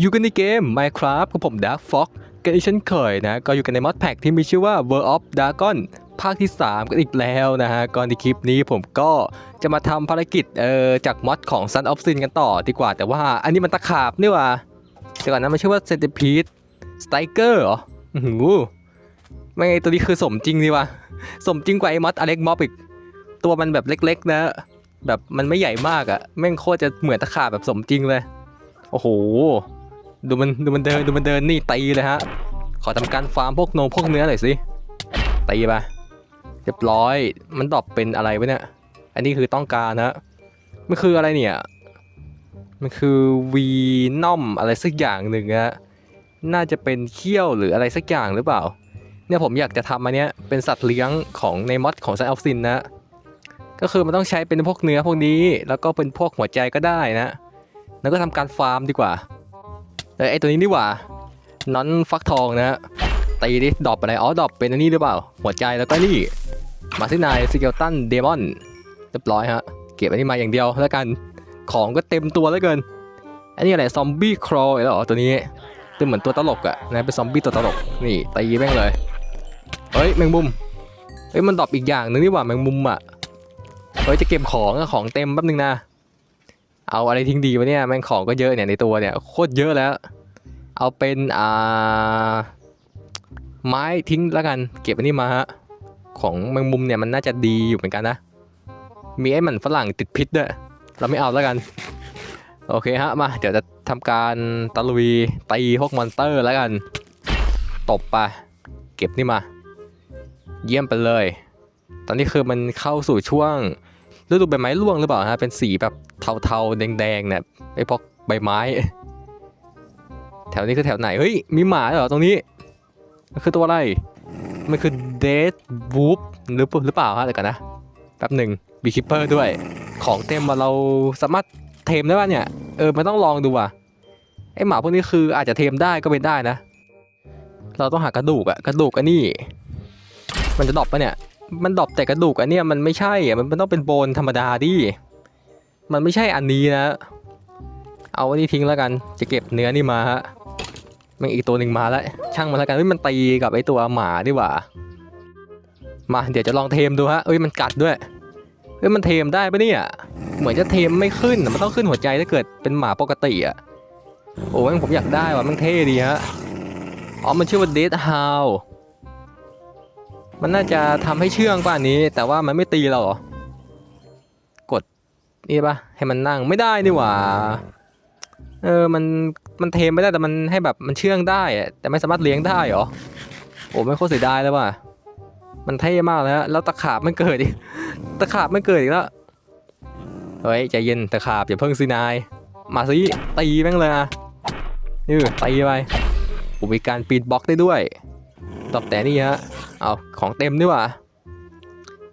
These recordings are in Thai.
อยู่กันในเกม Minecraft กับผม Dark Fox กันอีกเช่นเคยนะ ก็อยู่กันในมอดแพ็กที่มีชื่อว่า World of Dragon ภาคที่ 3 กันอีกแล้วนะฮะ ก่อนที่คลิปนี้ผมก็จะมาทำภารกิจเอ่อจากมอดของ Sun of Sin กันต่อดีกว่า แต่ว่าอันนี้มันตะขาบนี่ว่าเดี๋ยวก่อนนะมันชื่อว่า Centipede Striker เหรออื้อหือไม่ตัวนี้คือสมจริงดีว่ะสมจริงกว่าไอ้มอดอเล็กม็อบอีก ตัวมันแบบเล็กๆนะ แบบมันไม่ใหญ่มากอะแม่งโคตรจะเหมือนตะขาบแบบสมจริงเลย โอ้โห ดูมันดูมันเดินดูมันเดินนี่ตีเลยฮะ ขอทำการฟาร์มพวกนมพวกเนื้อหน่อยสิตีไปเรียบร้อย มันดอปเป็นอะไรวะเนี่ย อันนี้คือต้องการนะมันคืออะไรเนี่ย มันคือวีนอมอะไรสักอย่างหนึ่งนะน่าจะเป็นเขี้ยวหรืออะไรสักอย่างหรือเปล่า เนี่ยผมอยากจะทำอันเนี้ยเป็นสัตว์เลี้ยงของในมอดของไซออฟซินนะ ก็คือมันต้องใช้เป็นพวกเนื้อพวกนี้ แล้วก็เป็นพวกหัวใจก็ได้นะ แล้วก็ทำการฟาร์มดีกว่า เออไอตัวนี้ดีกว่านอนฟักทองนะฮะตีดิดอปอะไรอ๋อดอปเป็นอันนี้หรือเปล่า หัวใจแล้วก็นี่มาซินายสเกลตันเดมอนเรียบร้อยฮะเก็บอันนี้มาอย่างเดียวแล้วกันของก็เต็มตัวแล้วเกิน อันนี้อะไรซอมบี้ครอลเหรอตัวนี้เป็เหมือนตัวตลกอะนะเป็นซอมบี้ตัวตลกนี่ตีแม่งเลยเฮ้ยแมงมุมเฮ้ยมันดอปอีกอย่างหนึงนี่หว่าแมงมุมอะเฮ้ยจะเก็บของอะของเต็มแป๊บนึงนะ เอาอะไรทิ้งดีวะเนี่ยแม่งของก็เยอะเนี่ยในตัวเนี่ยโคตรเยอะแล้ว เอาเป็นอ่าไม้ทิ้งแล้วกัน เก็บอันนี้มาฮะของแมงมุมเนี่ยมันน่าจะดีอยู่เหมือนกันนะ มีไอ้หมันฝรั่งติดพิษด้วยเราไม่เอาแล้วกัน โอเคฮะมาเดี๋ยวจะทำการตะลุยตีพวกมอนสเตอร์แล้วกัน ตบไปเก็บนี่มา เยี่ยมไปเลย ตอนนี้คือมันเข้าสู่ช่วง ฤดูใบไม้ร่วงหรือเปล่าฮะเป็นสีแบบเทาๆแดงๆเนี่ยไอ้พวกใบไม้ แถวนี้คือแถวไหน เฮ้ย มีหมาเหรอตรงนี้ มันคือตัวอะไร มันคือเดดวูฟหรือหรือเปล่าฮะเดี๋ยวกันนะแป๊บหนึ่งบีคิปเปอร์ด้วย ของเต็มมาเราสามารถเทมได้ป่ะเนี่ย เออมันต้องลองดูว่ะไอหมาพวกนี้คืออาจจะเทมได้ก็เป็นได้นะ เราต้องหากระดูกอะกระดูกอันนี้ มันจะดรอปปะเนี่ย มันดรอปแต่กระดูกอันเนี้ยมันไม่ใช่อะมันต้องเป็นโบนธรรมดาดิ มันไม่ใช่อันนี้นะ เอาอันนี้ทิ้งแล้วกัน จะเก็บเนื้อนี่มาฮะมันอีกตัวหนึ่งมาแล้ว ช่างมันแล้วกันเฮ้ยมันตีกับไอตัวหมาดีกว่า มาเดี๋ยวจะลองเทมดูฮะเอ้ยมันกัดด้วยเฮ้ยมันเทมได้ปะเนี่ย เหมือนจะเทมไม่ขึ้น มันต้องขึ้นหัวใจถ้าเกิดเป็นหมาปกติอะ โอ้ยผมอยากได้ว่ะมันเท่ดีฮะ อ๋อ มันชื่อว่าเดดฮาว มันน่าจะทำให้เชื่องป่ะอันนี้ แต่ว่ามันไม่ตีเราหรอ กดนี่ปะให้มันนั่งไม่ได้นี่หว่า เออ มัน มันเทมไม่ได้แต่มันให้แบบมันเชื่องได้ แต่ไม่สามารถเลี้ยงได้หรอ โอ้ไม่โคตรเสียดายเลยว่ะ มันเท่มากเลยฮะแล้วตะขาบมันเกิดอีก ตะขาบมันเกิดอีกแล้ว เฮ้ยใจเย็นตะขาบอย่าเพิ่งสินาย มาสิตีแม่งเลยอะนี่ตีไปผมมีการปีนบล็อกได้ด้วย ตอบแต่นี่ฮะเอาของเต็มดีกว่า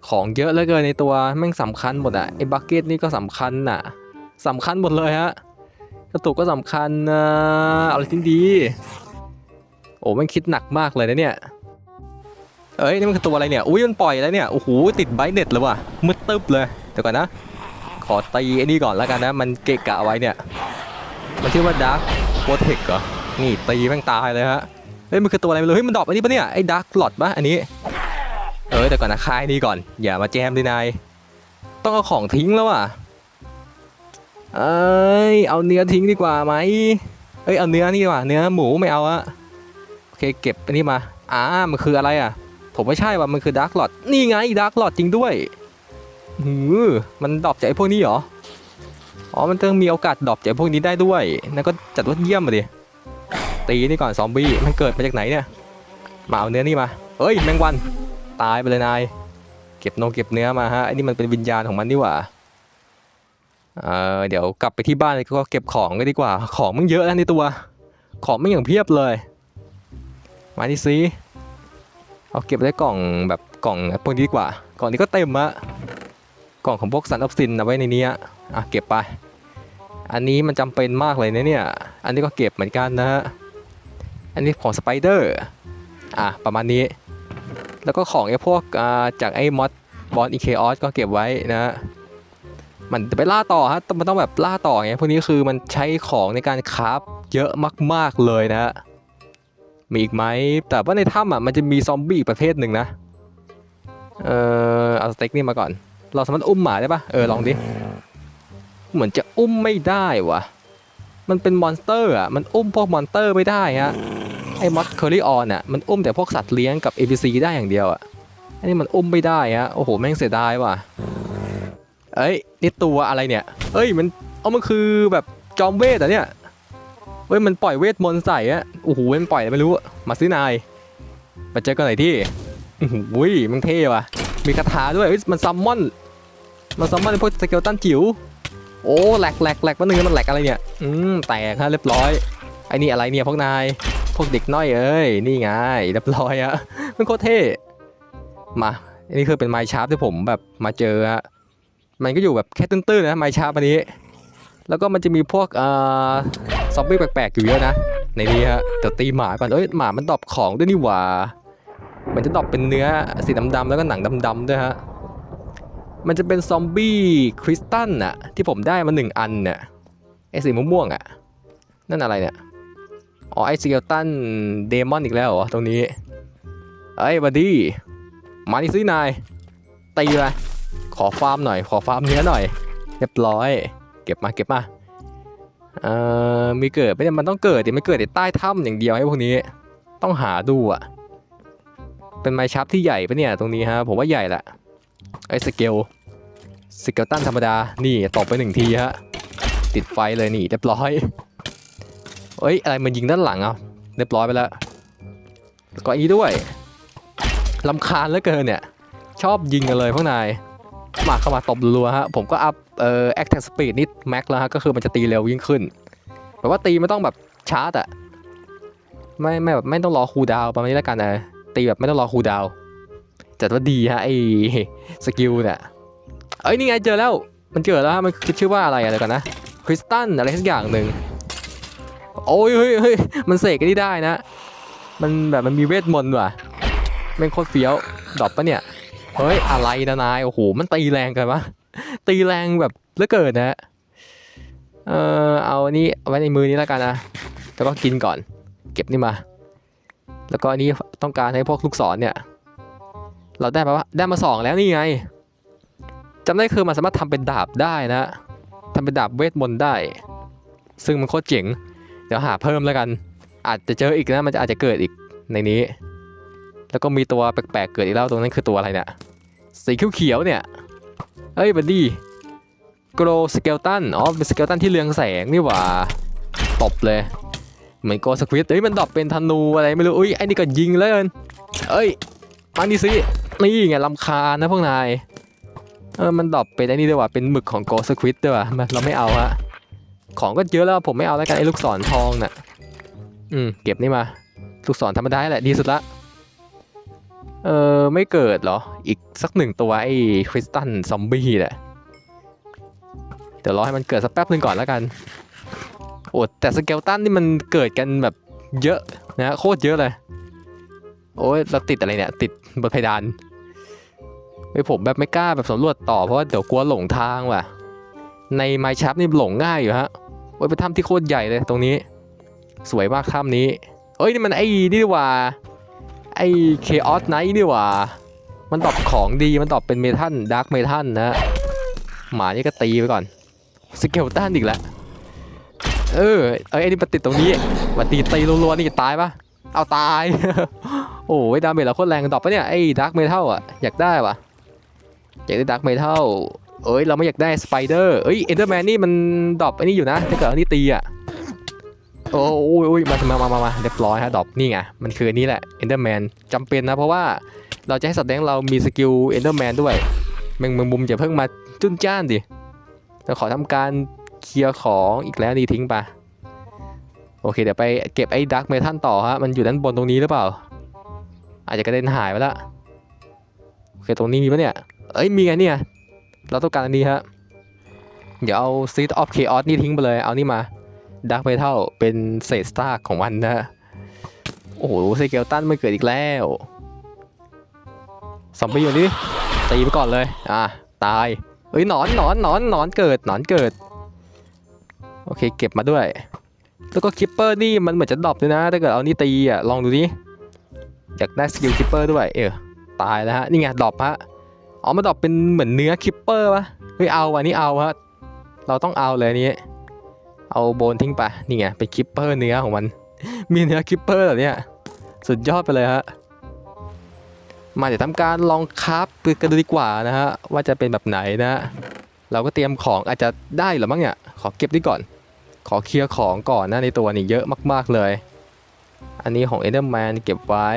ของเยอะเหลือเกินในตัวแม่งสำคัญหมดอะไอ้บักเก็ตนี่ก็สำคัญน่ะสำคัญหมดเลยฮะกระตุกก็สำคัญนะเอาอะไรทิ้งดี โอ้แม่งคิดหนักมากเลยนะเนี่ยเอ้ยนี่มันคือตัวอะไรเนี่ยอุ้ยมันปล่อยแล้วเนี่ยโอ้โหติดไบเน็ตเลยว่ะมืดตึ๊บเลยเดี๋ยวก่อนนะขอตีไอ้นี่ก่อนแล้วกันนะมันเกะกะไว้เนี่ยมันชื่อว่าดาร์ p โ r เทคเหรอนี่ตีแม่งตายเลยฮะ เฮ้ยมันคือตัวอะไรไม่รู้เฮ้ยมันดรอปอันนี้ปะเนี่ยไอ้ดาร์ l หลอดปะอันนี้ เออแต่ก่อนนะคายนี่ก่อน อย่ามาแจมดินายต้องเอาของทิ้งแล้วอะเอ้ยเอาเนื้อทิ้งดีกว่าไหมเอ้ยเอาเนื้อนี่ดีกว่าเนื้อหมูไม่เอาอะโอเคเก็บอันนี้มาอ่ามันคืออะไรอะ ผมไม่ใช่ว่ะมันคือดาร์ l หลอดนี่ไงดาร์ l หลอดจริงด้วยหือมันดรอปจากไอ้พวกนี้เหรออ๋อมันต้องมีโอกาสดรอปจากไอ้พวกนี้ได้ด้วยนั่นก็จัดว่าเยี่ยมมาดิ ตีนี่ก่อนซอมบี้มันเกิดมาจากไหนเนี่ยมาเอาเนื้อนี่มาเฮ้ยแมงวันตายไปเลยนายเก็บนงเก็บเนื้อมาฮะไอ้นี่มันเป็นวิญญาณของมันนี่หว่าเออเดี๋ยวกลับไปที่บ้านก็เก็บของก็ดีกว่า ของมันเยอะแล้วในตัว ของมันอย่างเพียบเลย มาที่ซีเอาเก็บไว้กล่องแบบกล่องพวกนี้ดีกว่า กล่องนี้ก็เต็มอะกล่องของพวกสันออฟซินเอาไว้ในนี้อะอะเก็บไป อันนี้มันจำเป็นมากเลยนะเนี่ย อันนี้ก็เก็บเหมือนกันนะฮะ อันนี้ของสไปเดอร์อะประมาณนี้ แล้วก็ของไอ้พวกจากไอ้มอดบอลอีเคออสก็เก็บไว้นะฮะมันจะไปล่าต่อฮะมันต้องแบบล่าต่อไงพวกนี้คือมันใช้ของในการคราฟเยอะมาก ๆ เลยนะฮะมีอีกไหมแต่ว่าในถ้ำอะมันจะมีซอมบี้อีกประเภทหนึ่งนะ เออเอาสเต็กนี่มาก่อน เราสามารถอุ้มหมาได้ปะเออลองดิ เหมือนจะอุ้มไม่ได้วะมันเป็นมอนสเตอร์อะ มันอุ้มพวกมอนสเตอร์ไม่ได้ฮะ ไอ้มอสเคอรี่ออนอะมันอุ้มแต่พวกสัตว์เลี้ยงกับ APC ได้อย่างเดียวอะอันนี้มันอุ้มไม่ได้ฮะโอ้โหแม่งเสียดายว่ะเอ้ยนี่ตัวอะไรเนี่ยเอ้ยมันเอามันคือแบบจอมเวทเหรอะเนี่ยเฮ้ยมันปล่อยเวทมนต์ใส่อะโอ้โหมันปล่อยไม่รู้มาซื้อนายมาเจอกันไหนที่โอ้โหมันเท่ว่ะมีคาถาด้วยเฮ้ยมันซัมมอนมันซัมมอนพวกสเกลตันจิ๋วโอ้แหลกแหลกแหลกวันนึงมันแหลกอะไรเนี่ยอืมแตกฮะเรียบร้อยไอ้นี่อะไรเนี่ยพวกนาย พวกเด็กน้อยเอ้ย นี่ไงเรียบร้อยอะมันโคตรเท่ มา อันนี้คือเป็นไมค์ชาร์ปที่ผมแบบมาเจอฮะมันก็อยู่แบบแค่ตื้นๆนะไมค์ชาร์ปอันนี้ แล้วก็มันจะมีพวกเอ่อซอมบี้แปลกๆอยู่เยอะนะ ในนี้ฮะเดี๋ยวตีหมาก่อนเอ้ยหมามันดอปของด้วยนี่หว่า มันจะดอปเป็นเนื้อสีดำๆแล้วก็หนังดำๆด้วยฮะ มันจะเป็นซอมบี้คริสตัลน่ะที่ผมได้มาหนึ่งอันเนี่ยไอสีม่วงๆอะ นั่นอะไรเนี่ย อ๋อไอสเกลตันเดมอนอีกแล้วเหรอตรงนี้เอ้ยบัดดี้มานี่ซินายตีเลยขอฟาร์มหน่อย ขอฟาร์มเนื้อหน่อยเรียบร้อย เก็บมาเก็บมาเอ่อมีเกิดไม่ได้มันต้องเกิดดิไม่เกิดในใต้ถ้ำอย่างเดียวให้พวกนี้ต้องหาดูอะ เป็นไม้ชับที่ใหญ่ปะเนี่ยตรงนี้ฮะผมว่าใหญ่แหละไอ้สเกลสเกลตันธรรมดานี่ตบไปหนึ่งทีฮะติดไฟเลยนี่เรียบร้อย เอ้ยอะไรมันยิงด้านหลังอะเรียบร้อยไปแล้วก็อีด้วยลำคาญเหลือเกินเนี่ย ชอบยิงกันเลยพวกนายมาเข้ามาตบรัวฮะ ผมก็อัพเอ่อ attack speed นิดแม็กแล้วฮะ ก็คือมันจะตีเร็วยิ่งขึ้นแบบว่าตีไม่ต้องแบบชาร์จอะไม่ไม่แบบไม่ต้องรอคูลดาวประมาณนี้แล้วกันนะตีแบบไม่ต้องรอคูลดาวน์แต่ว่าดีฮะไอ้สกิลเนี่ยเอ้ยนี่ไงเจอแล้วมันเจอแล้วฮะมันคือชื่อว่าอะไรอะไรก่อนนะคริสตัลอะไรสักอย่างหนึ่ง โอ้ยเฮ้ยเฮ้ยมันเสกกันนี่ได้นะ มันแบบมันมีเวทมนต์ว่ะแม่งโคตรเฟี้ยวดรอปปะเนี่ย เฮ้ย อะไรนะนาย โอ้โห มันตีแรงกันปะตีแรงแบบเหลือเกินนะ เออเอาอันนี้ไว้ในมือนี้แล้วกันนะ แล้วก็กินก่อน เก็บนี่มา แล้วก็อันนี้ต้องการให้พวกลูกศรเนี่ย เราได้มาว่าได้มาสองแล้วนี่ไงจำได้คือมันสามารถทำเป็นดาบได้นะทำเป็นดาบเวทมนต์ได้ ซึ่งมันโคตรเจ๋ง ดี๋ยวหาเพิ่มแล้วกัน อาจจะเจออีกนะมันจะอาจจะเกิดอีกในนี้ แล้วก็มีตัวแปลกๆเกิดอีกแล้วตรงนั้นคือตัวอะไรเนี่ยสีเขียวๆเนี่ยเอ้ยบัดดี้โกลสเกลตันอ๋อเป็นสเกลตันที่เรืองแสงนี่หว่าตบเลยเหมือนโกสควิดเอ้ยมันดรอปเป็นธนูอะไรไม่รู้อุ้ยไอ้นี่ก็ยิงเลยเอินเอ้ยมานี่สินี่ไงลำคาญนะพวกนายเออมันดรอปเป็นไอ้นี่ด้วยว่ะเป็นหมึกของโกสควิดด้วยว่ะเราไม่เอาฮะ ของก็เยอะแล้วผมไม่เอาแล้วกันไอ้ลูกศรทองน่ะ อืม เก็บนี่มา ลูกศรธรรมดาแหละดีสุดละ เออไม่เกิดเหรอ อีกสักหนึ่งตัวไอ้คริสตันซอมบี้แหละ เดี๋ยวรอให้มันเกิดสักแป๊บหนึ่งก่อนแล้วกัน โอ้แต่สเกลตันนี่มันเกิดกันแบบเยอะนะโคตรเยอะเลย โอ้ยเราติดอะไรเนี่ย ติดบนเพดานไอผมแบบไม่กล้าแบบสำรวจต่อเพราะว่าเดี๋ยวกลัวหลงทางว่ะ ในไมชับนี่หลงง่ายอยู่ฮะ อ้ยเป็นถ้ำที่โคตรใหญ่เลยตรงนี้ สวยมากถ้ำนี้ เอ้ยนี่มันไอ้นี่ดีว่าไอ้เคออสไนท์นี่ว่า มันตอบของดีมันตอบเป็นเมทัลดาร์กเมทัลนะ หมานี่ก็ตีไปก่อนสเกลตันอีกแล้วเออเอ้ยไอ้นี่มาติดตรงนี้มาตีตีรัวๆนี่ตายปะเอาตาย โอ้ยดาเมจเราโคตรแรงดอปปะเนี่ยไอ้ดาร์กเมทัลอะอยากได้วะอยากได้ดาร์กเมทัล เอ้ยเราไม่อยากได้สไปเดอร์เอ้ยเอนเดอร์แมนนี่มันดรอปไอ้นี่อยู่นะถ้าเกิดอันนี้ตีอะโอ้ยอ้ยมามามามามาเรียบร้อยฮะดรอปนี่ไงมันคือนนี้แหละ Enderman จำเป็นนะเพราะว่าเราจะให้สัตว์เลี้ยงเรามีสกิล Enderman ด้วยแมงมุมมุมอย่าเพิ่งมาจุนจ้านดิเราขอทำการเคลียร์ของอีกแล้วนี่ทิ้งไปโอเคเดี๋ยวไปเก็บไอ้ดักเมทัลต่อฮะมันอยู่ด้านบนตรงนี้หรือเปล่า อาจจะกระเด็นหายไปละโอเคตรงนี้มีปะเนี่ยเอ้ยมีไงเนี่ย เราต้องการอันนี้ฮะ เดี๋ยวเอา Seed of Chaos นี่ทิ้งไปเลย เอานี่มาดักเมทัลเป็นเศษซากของมันนะโอ้โหสเกลตันไม่เกิดอีกแล้วซอมบี้อยู่นี่ตีไปก่อนเลย อะ ตาย เอ้ยหนอนหนอนหนอนหนอนเกิดหนอนเกิด โอเค เก็บมาด้วย แล้วก็คิปเปอร์นี่มันเหมือนจะดรอปด้วยนะ ถ้าเกิดเอานี่ตีอะ ลองดูดิอยากได้สกิลคิปเปอร์ด้วย เออ ตายแล้วฮะ นี่ไงดรอปฮะ อ๋อมาดอปเป็นเหมือนเนื้อคิปเปอร์ปะเฮ้ยเอาอันนี้เอาฮะเราต้องเอาเลยนี้ เอาโบนทิ้งไปนี่ไงเป็นคิปเปอร์เนื้อของมัน มีเนื้อคิปเปอร์เหรอเนี่ยสุดยอดไปเลยฮะมาเดี๋ยวทำการลองคราฟกันดูดีกว่านะฮะว่าจะเป็นแบบไหนนะฮะเราก็เตรียมของอาจจะได้หรือมั้งเนี่ยขอเก็บดีก่อน ขอเคลียร์ของก่อนนะในตัวนี่เยอะมากๆเลย อันนี้ของ Enderman เก็บไว้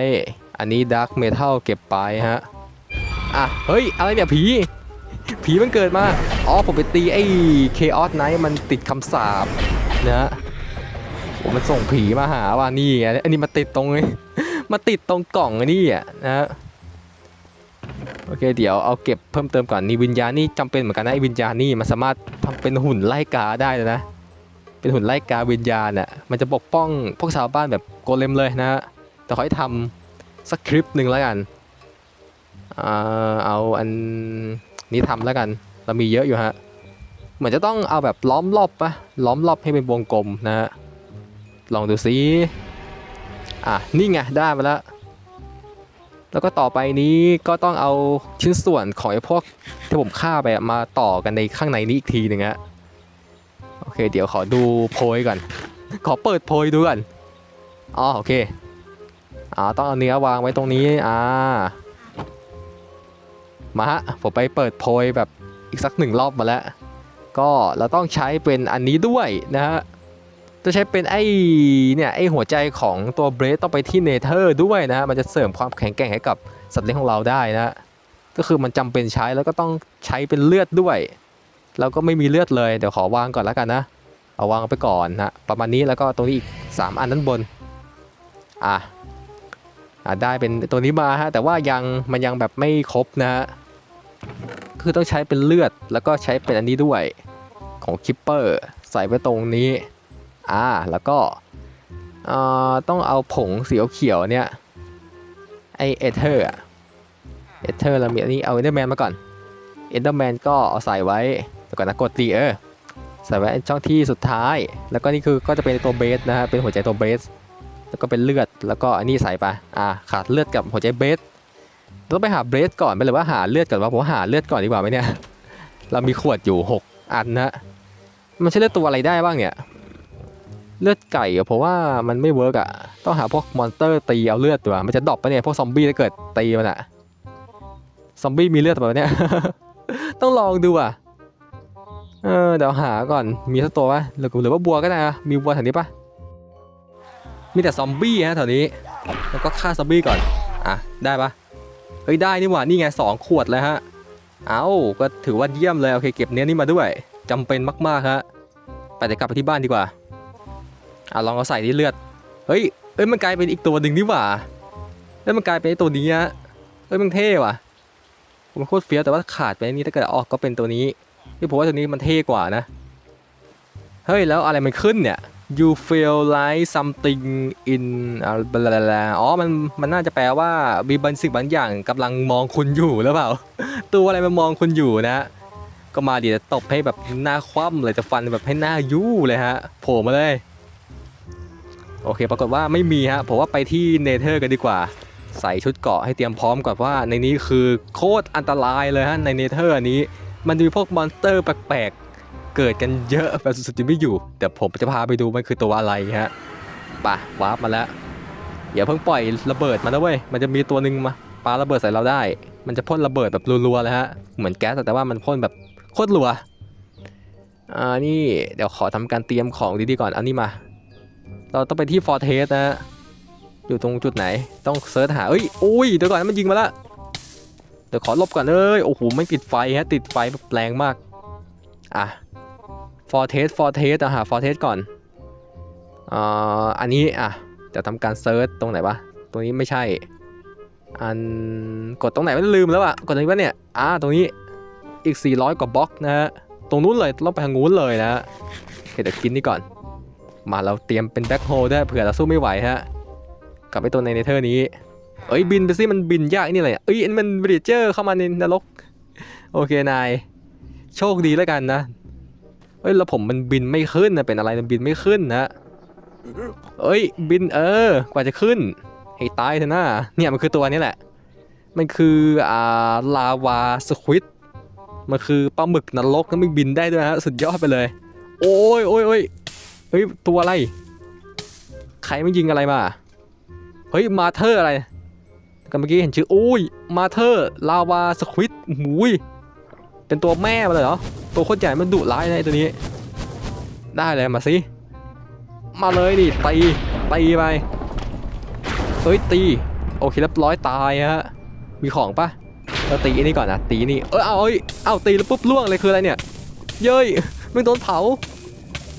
อันนี้ Dark Metal เก็บไปฮะ อะ เฮ้ย อะไรเนี่ยผี ผีมันเกิดมา อ๋อ ผมไปตีไอ้ Chaos Knight มันติดคำสาปนะผมมันส่งผีมาหาว่านี่ไงอันนี้มาติดตรงนี้มาติดตรงกล่องนี่อะนะฮะโอเคเดี๋ยวเอาเก็บเพิ่มเติมก่อนนี่วิญญาณนี่จำเป็นเหมือนกันนะไอ้วิญญาณนี่มันสามารถทำเป็นหุ่นไล่กาได้เลยนะ เป็นหุ่นไล่กาวิญญาณอะมันจะปกป้องพวกชาวบ้านแบบโกเลมเลยนะฮะแต่ขอให้ทำสักคลิปหนึ่งแล้วกัน เอาอันนี้ทำแล้วกัน เรามีเยอะอยู่ฮะ เหมือนจะต้องเอาแบบล้อมรอบปะล้อมรอบให้เป็นวงกลมนะฮะ ลองดูซิ อะ นี่ไงได้มาแล้ว แล้วก็ต่อไปนี้ก็ต้องเอาชิ้นส่วนของไอ้พวกที่ผมฆ่าไปมาต่อกันในข้างในนี้อีกทีหนึ่งฮะ โอเค เดี๋ยวขอดูโพยก่อน ขอเปิดโพยดูก่อน อ๋อโอเค อ่าต้องเอาเนื้อวางไว้ตรงนี้ อ่า มาฮะผมไปเปิดโพยแบบอีกสักหนึ่งรอบมาแล้ว ก็เราต้องใช้เป็นอันนี้ด้วยนะฮะจะใช้เป็นไอ้เนี่ยไอ้หัวใจของตัวเบรดต้องไปที่เนเธอร์ด้วยนะฮะมันจะเสริมความแข็งแกร่งให้กับสัตว์เลี้ยงของเราได้นะฮะก็คือมันจำเป็นใช้แล้วก็ต้องใช้เป็นเลือดด้วยเราก็ไม่มีเลือดเลยเดี๋ยวขอวางก่อนแล้วกันนะเอาวางไปก่อนนะประมาณนี้แล้วก็ตรงนี้อีก 3 อันด้านบนอะอะได้เป็นตัวนี้มาฮะแต่ว่ายังมันยังแบบไม่ครบนะฮะ คือต้องใช้เป็นเลือดแล้วก็ใช้เป็นอันนี้ด้วยของคิปเปอร์ใส่ไว้ตรงนี้ อ่า แล้วก็เอ่อต้องเอาผงสีเขียวเนี่ยไอเอเธอร์อะเอเธอร์เรามีอันนี้เอาเอเดอร์แมนมาก่อนเอเดอร์แมนก็เอาใส่ไว้เดี๋ยวก่อนนะกดตีเออใส่ไว้ช่องที่สุดท้าย แล้วก็นี่คือก็จะเป็นตัวเบสนะฮะเป็นหัวใจตัวเบส แล้วก็เป็นเลือดแล้วก็อันนี้ใส่ไปอ่าขาดเลือดกับหัวใจเบส ต้องไปหาเบรสก่อนไปหรือว่าหาเลือดก่อนว่าผมหาเลือดก่อนดีกว่าไหมเนี่ย เรามีขวดอยู่ 6 อันนะ มันใช้เลือดตัวอะไรได้บ้างเนี่ย เลือดไก่อเพราะว่ามันไม่เวิร์กอะต้องหาพวกมอนสเตอร์ตีเอาเลือดตัวมันจะดรอปปะเนี่ยพวกซอมบี้ถ้าเกิดตีมันอะซอมบี้มีเลือดแบบเนี่ย ต้องลองดูอะเออเดี๋ยวหาก่อนมีสักตัวปะหรือหรือว่าบัวก็ได้นะมีบัวแถวนี้ปะมีแต่ซอมบี้ฮะแถวนี้แล้วก็ฆ่าซอมบี้ก่อนอะได้ปะ เฮ้ยได้นี่หว่านี่ไงสองขวดแล้วฮะ เอาก็ถือว่าเยี่ยมเลยโอเคเก็บเนี้ยนี่มาด้วยจำเป็นมากๆฮะไปเดี๋ยวกลับไปที่บ้านดีกว่าอะลองเอาใส่ที่เลือด เฮ้ยเอ้ยมันกลายเป็นอีกตัวหนึ่งนี่หว่าแล้วมันกลายเป็นตัวนี้ฮะเอ้ยมันเท่ว่ะมันโคตรเฟี้ยวแต่ว่าขาดไปนนี้ถ้าเกิดออกก็เป็นตัวนี้ที่ผมว่าตัวนี้มันเท่กว่านะ เฮ้ยแล้วอะไรมันขึ้นเนี่ย you feel like something in บลาลาอ๋อ มัน มันน่าจะแปลว่า มีบางสิ่งบางอย่างกำลังมองคุณอยู่หรือเปล่า ตัวอะไรมันมองคุณอยู่นะ ก็มาดิจะตบให้แบบหน้าคว่ำเลยจะฟันแบบให้หน้ายู่เลยฮะ โผล่มาเลย โอเค ปรากฏว่าไม่มีฮะ ผมว่าไปที่เนเธอร์กันดีกว่า ใส่ชุดเกาะให้เตรียมพร้อมก่อนว่าในนี้คือโคตรอันตรายเลยฮะ ในเนเธอร์อันนี้ มันมีพวกมอนสเตอร์แปลกๆ เกิดกันเยอะแบบสุดๆจะไม่อยู่ แต่ผมจะพาไปดูมันคือตัวอะไรฮะปะวาร์ปมาแล้วอย่าเพิ่งปล่อยระเบิดมานะเว้ยมันจะมีตัวหนึ่งมาปาระเบิดใส่เราได้ มันจะพ่นระเบิดแบบรัวๆเลยฮะเหมือนแก๊สแต่ว่ามันพ่นแบบโคตรรัวอ่านี่เดี๋ยวขอทำการเตรียมของดีๆก่อนเอานี่มา เราต้องไปที่ฟอร์เทสนะ อยู่ตรงจุดไหนต้องเซิร์ชหาเอ้ยอุ้ยเดี๋ยวก่อนมันยิงมาละเดี๋ยวขอลบก่อนเอ้ยโอ้โหไม่ติดไฟฮะติดไฟแบบแรงมากอะ ฟอร์เทสฟอร์เทสอะหาฟอร์เทสก่อนอ่าอันนี้อะจะทำการเซิร์ชตรงไหนวะตรงนี้ไม่ใช่ อันกดตรงไหนไม่ลืมแล้วอะกดตรงนี้ปะเนี่ยอ่าตรงนี้อีก 400 กว่าบล็อกนะฮะตรงนู้นเลยต้องไปทางนู้นเลยนะฮะเดี๋ยวกินนี่ก่อน มาเราเตรียมเป็นแบ็คโฮลได้เผื่อเราสู้ไม่ไหวฮะกลับไปตัวในเนเธอร์นี้เอ้ยบินไปสิมันบินยากนี่เลยเอ้ยอันมันบริเจอร์เข้ามาในนรก โอเคนาย โชคดีแล้วกันนะ เฮ้ยแล้วผมมันบินไม่ขึ้นนะเป็นอะไรมันบินไม่ขึ้นนะเอ้ยบินเออ กว่าจะขึ้นให้ตายเถอะนะเนี่ยมันคือตัวนี้แหละ มันคืออ่าลาวาสควิดมันคือปลาหมึกนรกแล้วมันบินได้ด้วยฮะสุดยอดไปเลย โอ้ยโอ้ยโอ้ยเฮ้ยตัวอะไร ใครมันยิงอะไรมาเฮ้ยมาเธออะไรกันเมื่อกี้เห็นชื่ออุ้ยมาเธอลาวาสควิดหูย เป็นตัวแม่มาเลยเหรอ ตัวโคตรใหญ่มันดุร้ายนะตัวนี้ ได้เลยมาสิมาเลยดิตีตีไปเฮ้ยตีโอเคเรียบร้อยตายฮะมีของปะเราตีอันนี้ก่อนนะตีนี่เออเอาเอ้ยเอาตีแล้วปุ๊บล่วงเลยคืออะไรเนี่ย เย้ยมึงโดนเผา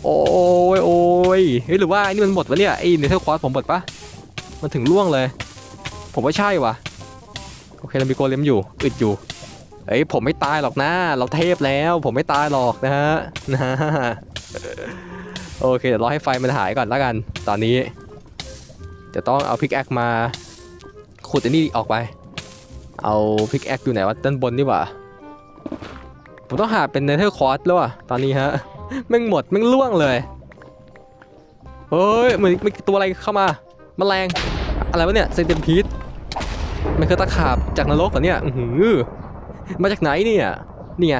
โอ้ยโอ้ยเฮ้ยหรือว่าไอ้นี่มันหมดวะเนี่ยไอ้เนเธอร์ควอสผมหมดปะมันถึงล่วงเลย ผมว่าใช่วะโอเคเรามีโกเลมอยู่อึดอยู่ เอ้ยผมไม่ตายหรอกนะ เราเทพแล้ว ผมไม่ตายหรอกนะฮะนะโอเคเดี๋ยวรอให้ไฟมันหายก่อนแล้วกัน ตอนนี้จะต้องเอาพิกแอคมาขุดอันนี้ออกไป เอาพิกแอคอยู่ไหนวะด้านบนนี่หว่าผมต้องหาเป็นเนเธอร์ควอสแล้วอะตอนนี้ฮะแม่งหมดแม่งล่วงเลยเฮ้ยเหมือนมีตัวอะไรเข้ามาแมลงอะไรวะเนี่ยเซนเตมพีดมันคือตะขาบจากนรกเหรอเนี่ยอือ มาจากไหนเนี่ยนี่ไง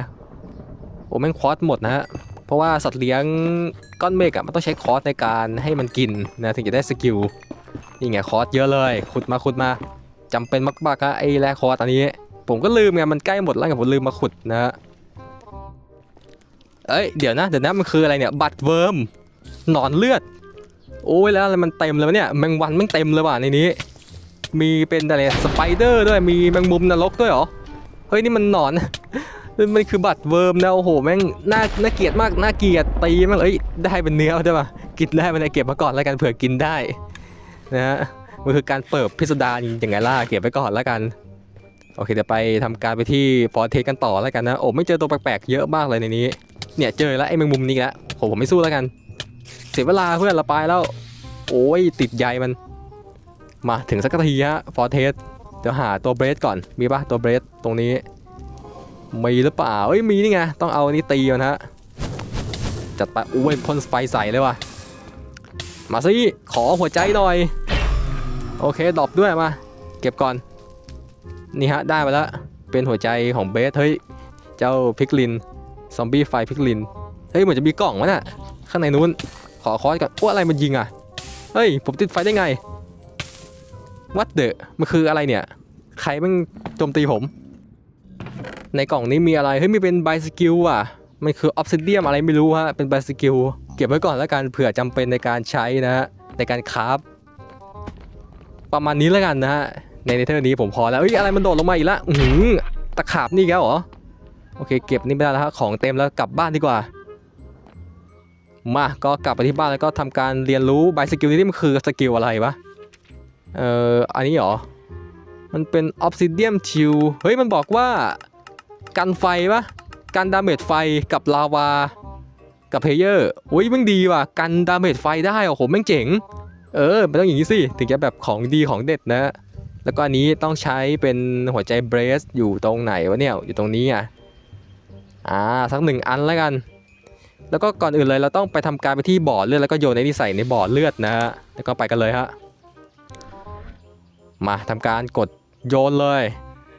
โอ้แม่งคอสหมดนะฮะเพราะว่าสัตว์เลี้ยงก้อนเมฆอะมันต้องใช้คอสในการให้มันกินนะถึงจะได้สกิลนี่ไงคอสเยอะเลยขุดมาขุดมาจำเป็นมากๆอะไอ้แร่คอสอันนี้ ผมก็ลืมไงมันใกล้หมดแล้วไงผมลืมมาขุดนะฮะเอ้ยเดี๋ยวนะเดี๋ยวนะมันคืออะไรเนี่ยบัตรเวิร์มหนอนเลือด โอ้ยแล้วอะไรมันเต็มเลยวะเนี่ยแมงวันแม่งเต็มเลยว่ะในนี้ มีเป็นอะไรสไปเดอร์ด้วยมีแมงมุมนรกด้วยเหรอ เฮ้ยนี่มันหนอนมันมันคือบัตรเวิร์มนะโอ้โหแม่งน่าน่าเกลียดมากน่าเกลียดตีแม่งเอ้ยได้เป็นเนื้อได้ปะกินได้มันเก็บมาก่อนแล้วกันเผื่อกินได้นะฮะมันคือการเปิดพิสดารอย่างไงล่ะเก็บไว้ก่อนแล้วกันโอเคเดี๋ยวไปทำการไปที่ฟอร์เทสกันต่อแล้วกันนะโอ้ไม่เจอตัวแปลกๆเยอะมากเลยในนี้ เนี่ยเจอแล้วไอ้แมงมุมนี้แล้วผมผมไม่สู้แล้วกัน เสียเวลาเพื่อนเราไปแล้ว โอ้ยติดใยมัน มาถึงสักทีฮะฟอร์เทส เดี๋ยวหาตัวเบรสก่อน มีปะตัวเบรสตรงนี้ มีหรือเปล่า เอ้ย มีนี่ไง ต้องเอาอันนี้ตีมันฮะ จัดไปโอ้ยพ่นไฟใส่เลยว่ะ มาสิ ขอหัวใจหน่อย โอเค ดรอปด้วยมา เก็บก่อน นี่ฮะ ได้มาแล้ว เป็นหัวใจของเบส เฮ้ย เจ้าพิกลิน ซอมบี้ไฟพิกลิน เฮ้ย เหมือนจะมีกล่องวะน่ะ ข้างในนู้น ขอคอสก่อนว่าอะไรมันยิงอะ เฮ้ย ผมติดไฟได้ไง วัดเดอะมันคืออะไรเนี่ย ใครมันโจมตีผม ในกล่องนี้มีอะไร เฮ้ยมีเป็นไบสกิลอะ มันคือออฟซิเดียมอะไรไม่รู้ฮะ เป็นไบสกิลเก็บไว้ก่อนแล้วกันเผื่อจำเป็นในการใช้นะฮะ ในการคราฟประมาณนี้แล้วกันนะฮะ ในเนเธอร์นี้ผมพอแล้วเฮ้ยอะไรมันโดดลงมาอีกล้วอือหือตะขาบนี่แกวเหรอ โอเค เก็บนี่ไม่ได้แล้วฮะของเต็มแล้วกลับบ้านดีกว่ามา ก็กลับไปที่บ้านแล้วก็ทำการเรียนรู้ใบสกิลนี้มันคือสกิลอะไรวะ เอ่อ อันนี้เหรอ มันเป็น Obsidian Shield เฮ้ย มันบอกว่ากันไฟปะกันดาเมจไฟกับลาวา กับเพลเยอร์อุ้ยม่งดีว่ะ กันดาเมจไฟได้โอ้โหม่งเจ๋ง เออ มันต้องอย่างนี้สิ ถึงจะแบบของดีของเด็ดนะ แล้วก็อันนี้ต้องใช้เป็นหัวใจเบรสอยู่ตรงไหนวะเนี่ย อยู่ตรงนี้อะ อ่า สักหนึ่งอันแล้วกัน แล้วก็ก่อนอื่นเลยเราต้องไปทำการไปที่บ่อเลือดแล้วก็โยนในนี่ใส่ในบ่อเลือดนะฮะ แล้วก็ไปกันเลยฮะ มาทำการกดโยนเลย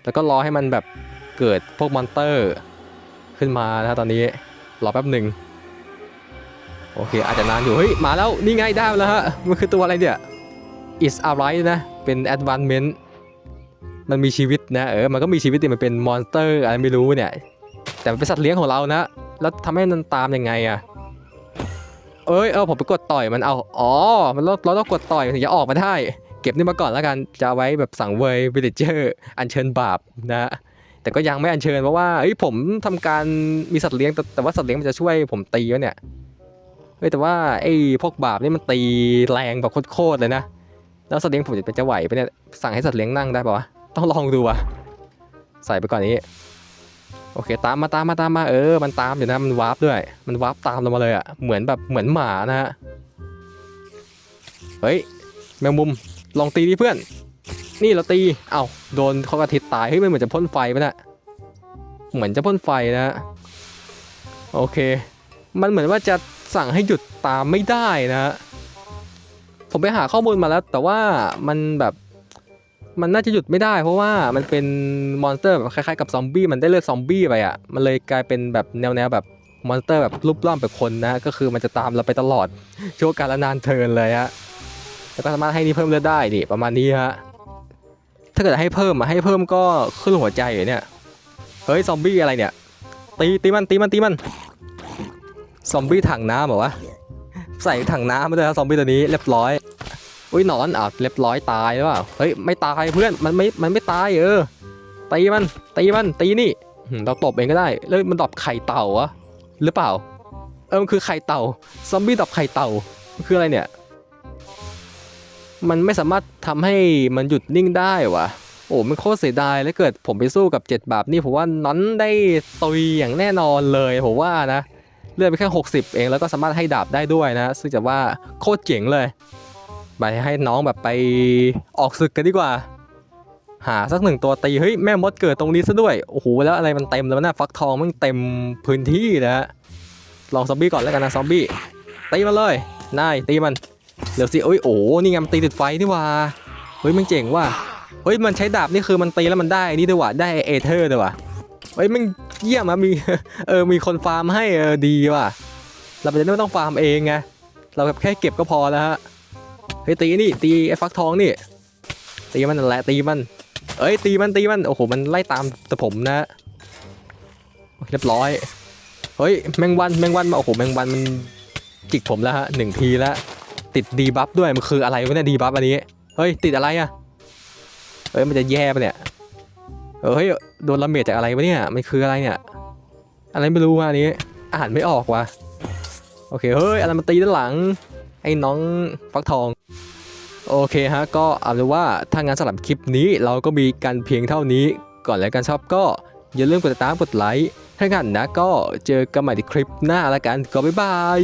แล้วก็รอให้มันแบบเกิดพวกมอนเตอร์ ขึ้นมานะตอนนี้รอแป๊บหนึ่งโอเคอาจจะนานอยู่เฮ้ยมาแล้วนี่ไงได้แล้วฮะมันคือตัวอะไรเนี่ย is alright นะเป็น advancement มันมีชีวิตนะเออมันก็มีชีวิตแต่มันเป็นมอนสเตอร์อะไรไม่รู้เนี่ยแต่มันเป็นสัตว์เลี้ยงของเรานะแล้วทำให้มันตามยังไงอะเอ้ยเออผมไปกดต่อยมันเอาอ๋อมันเราเราต้องกดต่อยถึงจะออกมาได้ เก็บนี่มาก่อนแล้วกันจะเอาไว้แบบสั่งเวยวิลเลเจอร์อัญเชิญบาปนะแต่ก็ยังไม่อัญเชิญเพราะว่าเอ้ยผมทำการมีสัตว์เลี้ยงแต่แต่ว่าสัตว์เลี้ยงมันจะช่วยผมตีวะเนี่ยเฮ้ยแต่ว่าไอ้พวกบาปนี่มันตีแรงแบบโคตรเลยนะแล้วสัตว์เลี้ยงผมจะเป็นจะไหวปะเนี่ยสั่งให้สัตว์เลี้ยงนั่งได้ปะวะต้องลองดูวะใส่ไปก่อนนี้โอเค ตามมาตามมาตามมาเออ มันตามอยู่นะ มันวาร์ปด้วย มันวาร์ปตามเรามาเลยอะ่ะ เหมือนแบบเหมือนหมานะฮะ เฮ้ย แมงมุม ลองตีดิเพื่อน นี่เราตีเอ้าโดนเขากระทิตายเฮ้ยมันเหมือนจะพ่นไฟไปนะเหมือนจะพ่นไฟนะ โอเค มันเหมือนว่าจะสั่งให้หยุดตามไม่ได้นะฮะผมไปหาข้อมูลมาแล้ว แต่ว่ามันแบบมันน่าจะหยุดไม่ได้ เพราะว่ามันเป็นมอนสเตอร์แบบคล้ายๆกับซอมบี้มันได้เลือกซอมบี้ไปอะมันเลยกลายเป็นแบบแนวๆแบบมอนสเตอร์แบบรูปร่างแบบคนนะ ก็คือมันจะตามเราไปตลอดชั่วการละนานเทินเลยฮะ แล้วก็สามารถให้นี่เพิ่มเลือดได้นี่ประมาณนี้ฮะถ้าเกิดให้เพิ่มมาให้เพิ่มก็ขึ้นหัวใจเหรอเนี่ยเฮ้ยซอมบี้อะไรเนี่ยตีตีมันตีมันตีมันซอมบี้ถังน้ำเหรอวะใส่ถังน้ำมาเลยครับซอมบี้ตัวนี้เรียบร้อยอุ้ยหนอนอะเรียบร้อยตายหรือเปล่าเฮ้ยไม่ตายเพื่อนมันไม่มันไม่ตายเออตีมันตีมันตีนี่เราตบเองก็ได้แล้วมันดรอปไข่เต่าอะหรือเปล่าเออมันคือไข่เต่าซอมบี้ดรอปไข่เต่ามันคืออะไรเนี่ย มันไม่สามารถทำให้มันหยุดนิ่งได้วะโอ้มันโคตรเสียดายแล้วเกิดผมไปสู้กับเจ็ดบาปนี่ผมว่าน้อนได้ตุยอย่างแน่นอนเลยผมว่านะเลือดไปแค่ 60 เองแล้วก็สามารถให้ดาบได้ด้วยนะ ซึ่งจะว่าโคตรเจ๋งเลย ไปให้น้องแบบไปออกศึกกันดีกว่า หาสักหนึ่งตัวตีเฮ้ยแม่มดเกิดตรงนี้ซะด้วยโอ้โหแล้วอะไรมันเต็มแล้วนะฟักทองมันเต็มพื้นที่นะฮะลองซอมบี้ก่อนแล้วกันนะซอมบี้ตีมันเลยนายตีมัน เดี๋ยวสิเอ้ยโอ้โหนี่ไงมันตีติดไฟนี่ว่าเฮ้ยมันเจ๋งว่ะเฮ้ยมันใช้ดาบนี่คือมันตีแล้วมันได้นี่ด้วยว่ะได้เอเธอร์ด้วยว่ะเฮ้ยมันเยี่ยมอะมีเออมีคนฟาร์มให้เออดีว่ะ เราจะได้ไม่ต้องฟาร์มเองไงเราแบบแค่เก็บก็พอแล้วฮะเฮ้ยตีนี่ตีไอ้ฟักทองนี่ ตีมันนั่นแหละตีมันเอ้ยตีมันตีมันโอ้โหมันไล่ตามแต่ผมนะเคเรียบร้อยเฮ้ยแมงวันแมงวันมาโอ้โหแมงวันมันจิกผมแล้วฮะหนึ่งทีแล้ว ติดดีบัฟด้วยมันคืออะไรวะเนี่ยดีบัฟอันนี้ เฮ้ย ติดอะไรอะเฮ้ยมันจะแย่ปะเนี่ยเฮ้ยโดนละเมียดจากอะไรวะเนี่ยมันคืออะไรเนี่ยอะไรไม่รู้ว่ะอันนี้อ่านไม่ออกว่ะโอเคเฮ้ยอะไรมาตีด้านหลัง ไอ้น้องฟักทองโอเคฮะก็เอาเป็นว่าถ้างานสำหรับคลิปนี้เราก็มีกันเพียงเท่านี้ ก่อนแล้วกันชอบก็อย่าลืมกดติดตามกดไลค์ถ้างั้นนะก็เจอกันใหม่ในคลิปหน้าละกันก็บ๊ายบาย